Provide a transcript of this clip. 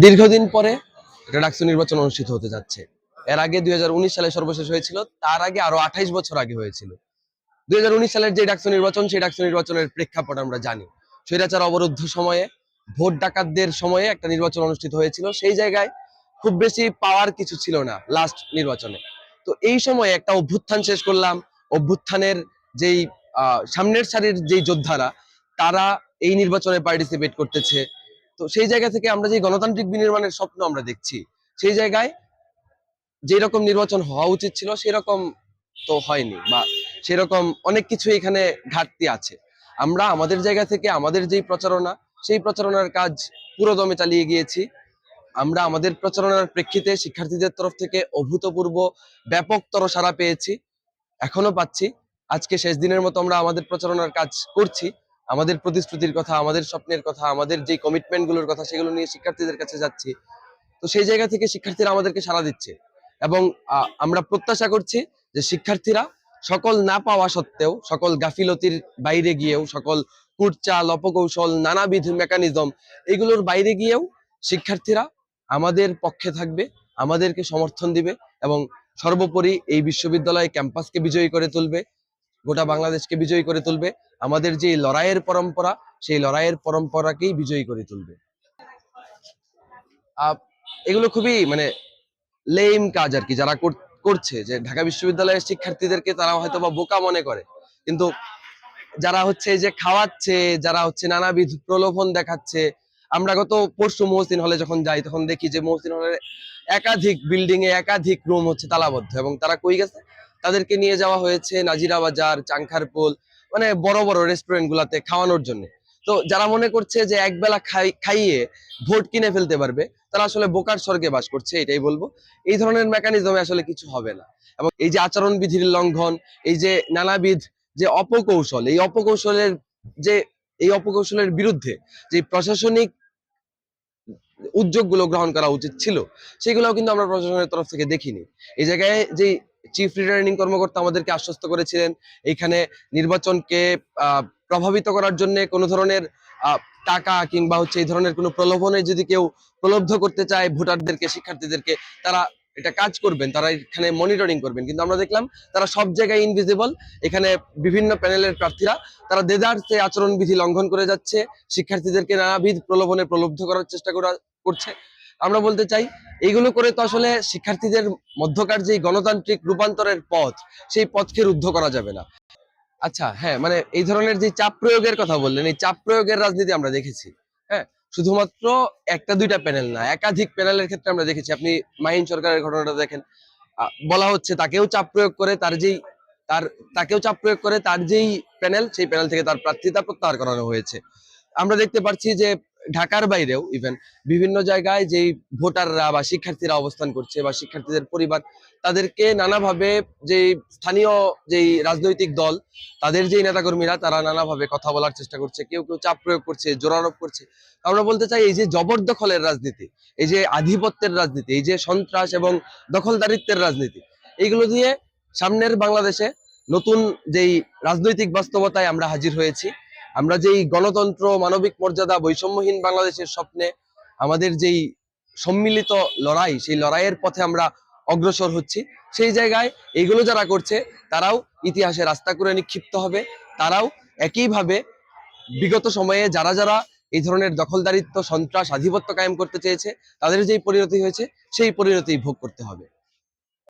দীর্ঘদিন পরে একটা নির্বাচন অনুষ্ঠিত হতে যাচ্ছে। এর আগে দুই হাজার উনিশ সালে সর্বশেষ হয়েছিল, তার আগে আরও আঠাইশ বছর আগে হয়েছিল। দুই সালের যে ডাকসু নির্বাচন, সেই ডাকসু নির্বাচনের প্রেক্ষাপট আমরা জানি। স্বৈরাচার অবরুদ্ধ সময়ে, ভোট ডাকাতদের সময়ে একটা নির্বাচন অনুষ্ঠিত হয়েছিল। সেই জায়গায় খুব বেশি পাওয়ার কিছু ছিল না লাস্ট নির্বাচনে। তো এই সময়ে একটা অভ্যুত্থান শেষ করলাম। অভ্যুত্থানের যেই সামনের সারির যেই যোদ্ধারা, তারা এই নির্বাচনে পার্টিসিপেট করতেছে। তো সেই জায়গা থেকে আমরা যে গণতান্ত্রিক বিনির্মাণের স্বপ্ন আমরা দেখছি, সেই জায়গায় যেই রকম নির্বাচন হওয়া উচিত ছিল, সেরকম তো হয়নি বা সেরকম অনেক কিছু এখানে ঘাটতি আছে। আমরা আমাদের জায়গা থেকে আমাদের যেই প্রচারণা, সেই প্রচারণার কাজ পুরোদমে চালিয়ে গিয়েছি। আমরা আমাদের প্রচারণার প্রেক্ষিতে শিক্ষার্থীদের তরফ থেকে অভূতপূর্ব, ব্যাপকতর সাড়া পেয়েছি, এখনও পাচ্ছি। আজকে শেষ দিনের মতো আমরা আমাদের প্রচারণার কাজ করছি। আমাদের প্রতিশ্রুতির কথা, আমাদের স্বপ্নের কথা, আমাদের যে কমিটমেন্টগুলোর কথা সেগুলো নিয়ে শিক্ষার্থীদের কাছে যাচ্ছি। তো সেই জায়গা থেকে শিক্ষার্থীরা আমাদেরকে সাড়া দিচ্ছে। এবং আমরা প্রত্যাশা করছি যে শিক্ষার্থীরা সকল না পাওয়া সত্ত্বেও, সকল গাফিলতির বাইরে গিয়েও, সকল কুটচাল অপকৌশল নানাবিধ মেকানিজম এগুলোর বাইরে গিয়েও শিক্ষার্থীরা আমাদের পক্ষে থাকবে, আমাদেরকে সমর্থন দিবে এবং সর্বোপরি এই বিশ্ববিদ্যালয় ক্যাম্পাসকে বিজয়ী করে তুলবে। গোটা বাংলাদেশকে বিজয়ী করে তুলবে। আমাদের যে লড়াইয়ের পরম্পরা, সেই লড়াইয়ের পরম্পরাকেই বিজয়ী করে তুলবে। এগুলো খুবই মানে লেম কাজ আর কি, যারা করছে। যে ঢাকা বিশ্ববিদ্যালয়ের শিক্ষার্থীদেরকে তারা হয়তো বা বোকা মনে করে। কিন্তু যারা হচ্ছে যে খাওয়াচ্ছে, যারা হচ্ছে নানাবিধ প্রলোভন দেখাচ্ছে, আমরা গত পরশু মহসিন হলে যখন যাই, তখন দেখি যে মহসিন হলের একাধিক বিল্ডিং এ একাধিক রুম হচ্ছে তালাবদ্ধ। এবং তারা কই গেছে? তাদেরকে নিয়ে যাওয়া হয়েছে নাজিরা বাজার, চাংখারপোল মানে বড় বড় রেস্টুরেন্ট গুলাতে খাওয়ানোর জন্য। তো যারা মনে করছে যে একবেলা খাই, খাইয়ে ভোট কিনে ফেলতে পারবে, তারা আসলে বোকার স্বর্গে বাস করছে, এটাই বলব। এই ধরনের মেকানিজমে আসলে কিছু হবে না। এবং এই যে আচরণ বিধির লঙ্ঘন, এই যে নানাবিধ যে অপকৌশল, এই অপকৌশলের যে, এই অপকৌশলের বিরুদ্ধে যে প্রশাসনিক উদ্যোগগুলো গ্রহণ করা উচিত ছিল, সেগুলোও কিন্তু আমরা প্রশাসনের তরফ থেকে দেখিনি। এই জায়গায় যে চিফ রিটার্নিং কর্মকর্তা আমাদেরকে আশ্বস্ত করেছিলেন এইখানে নির্বাচনকে প্রভাবিত করার জন্য কোনো ধরনের টাকা কিংবা হচ্ছে এই ধরনের কোনো প্রলোভনে যদি কেউ প্রলব্ধ করতে চায় ভোটারদেরকে, শিক্ষার্থীদেরকে, তারা এটা কাজ করবেন, তারা এখানে মনিটরিং করবেন। কিন্তু আমরা দেখলাম তারা সব জায়গায় ইনভিজিবল এখানে বিভিন্ন প্যানেলের প্রার্থীরা, তারা দেদারসে আচরণবিধি লঙ্ঘন করে যাচ্ছে, শিক্ষার্থীদেরকে নানাবিধ প্রলোভনে প্রলব্ধ করার চেষ্টা করা, করছে। আমরা বলতে চাই, এইগুলো করে তো আসলে শিক্ষার্থীদের মধ্যকার যে গণতান্ত্রিক রূপান্তরের পথ, সেই পথকে রুদ্ধ করা যাবে না। আচ্ছা হ্যাঁ মানে এই ধরনের যে চাপ প্রয়োগের কথা বললেন, এই চাপ প্রয়োগের রাজনীতি আমরা দেখেছি। হ্যাঁ শুধুমাত্র একটা দুইটা প্যানেল না, একাধিক প্যানেলের ক্ষেত্রে আমরা দেখেছি। আপনি মাহিন সরকারের ঘটনাটা দেখেন। বলা হচ্ছে তাকেও চাপ প্রয়োগ করে তার যেই, তার, তাকেও চাপ প্রয়োগ করে তার যেই প্যানেল, সেই প্যানেল থেকে তার প্রার্থিতা প্রত্যাহার করানো হয়েছে। আমরা দেখতে পাচ্ছি যে ঢাকার বাইরেও ইভেন বিভিন্ন জায়গায় যেই ভোটাররা বা শিক্ষার্থীরা অবস্থান করছে বা শিক্ষার্থীদের পরিবার, তাদেরকে নানাভাবে যে স্থানীয় যেই রাজনৈতিক দল, তাদের যেই নেতাকর্মীরা তারা নানাভাবে কথা বলার চেষ্টা করছে, কেউ কেউ চাপ প্রয়োগ করছে জোরারোপ করছে। আমরা বলতে চাই, এই যে জবরদখলের রাজনীতি, এই যে আধিপত্যের রাজনীতি, এই যে সন্ত্রাস এবং দখলদারিত্বের রাজনীতি, এইগুলো দিয়ে সামনের বাংলাদেশে নতুন যেই রাজনৈতিক বাস্তবতায় আমরা হাজির হয়েছি। আমরা যেই গণতন্ত্র, মানবিক মর্যাদা, বৈষম্যহীন বাংলাদেশের স্বপ্নে আমাদের যেই সম্মিলিত লড়াই, সেই লড়াইয়ের পথে আমরা অগ্রসর হচ্ছি, সেই জায়গায় এগুলো যারা করছে, তারাও ইতিহাসে রাস্তা করে নিক্ষিপ্ত হবে, তারাও একইভাবে বিগত সময়ে যারা যারা এই ধরনের দখলদারিত্ব, সন্ত্রাস, আধিপত্য কায়েম করতে চেয়েছে, তাদের যেই পরিণতি হয়েছে, সেই পরিণতি ভোগ করতে হবে।